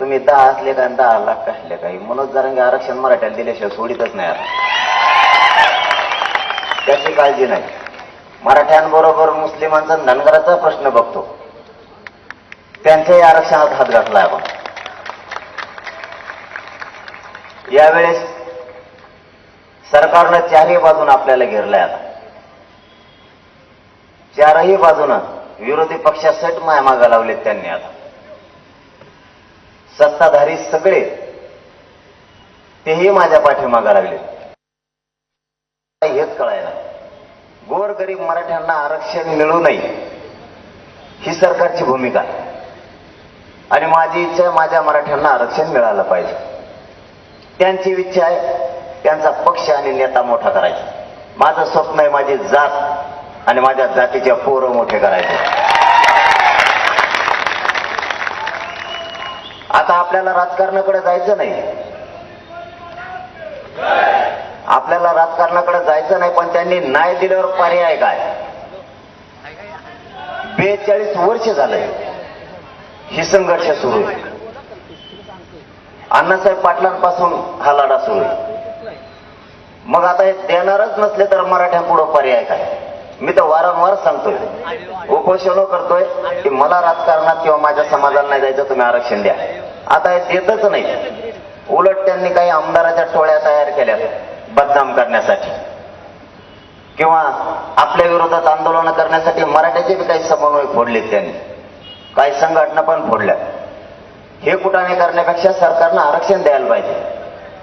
तुम्ही दहा असले का दहा लाख कसले काही मनोज जरांगे आरक्षण मराठ्याला दिल्याशिवाय सोडीतच नाही आता. त्याची काळजी नाही. मराठ्यांबरोबर मुस्लिमांचा धनगराचा प्रश्न बघतो. त्यांच्याही आरक्षणात हात घातलाय आपण. यावेळेस सरकारनं चारही बाजून आपल्याला घेरलाय आता. चारही बाजूनं विरोधी पक्षासाठी माय मागा लावलेत त्यांनी आता. सत्ताधारी सगळे तेही माझ्या पाठीमागा लागले. हेच कळायला. गोर गरीब मराठ्यांना आरक्षण मिळू नये ही सरकारची भूमिका. आहे आणि माझी इच्छा आहे माझ्या मराठ्यांना आरक्षण मिळालं पाहिजे. त्यांची इच्छा आहे त्यांचा पक्ष आणि नेता मोठा करायचा. माझं स्वप्न आहे माझी जात आणि माझ्या जातीच्या पोरं मोठे करायचे. आता आपल्याला राजकारणाकडे जायचं नाही. आपल्याला राजकारणाकडे जायचं नाही पण त्यांनी नाही दिल्यावर पर्याय काय? बेचाळीस वर्ष झालंय. ही संघर्ष सुरू आहे. अण्णासाहेब पाटलांपासून हा लढा सुरू आहे. मग आता हे देणारच नसले तर मराठ्यांपुढं पर्याय काय? मी तर वारंवार सांगतोय. उपोषण करतोय की मला राजकारणात किंवा माझ्या समाजाला नाही जायचं तुम्ही आरक्षण द्या. आता हे देतच नाही. उलट त्यांनी काही आमदाराच्या टोळ्या तयार केल्या बदनाम करण्यासाठी. किंवा आपल्या विरोधात आंदोलन करण्यासाठी मराठ्याचे बी काही समन्वय फोडलेत त्यांनी. काही संघटना पण फोडल्या. हे कुठाने करण्यापेक्षा सरकारनं आरक्षण द्यायला पाहिजे.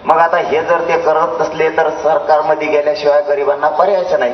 मग आता हे जर ते करत असले तर सरकारमध्ये गेल्याशिवाय गरिबांना पर्यायच नाही.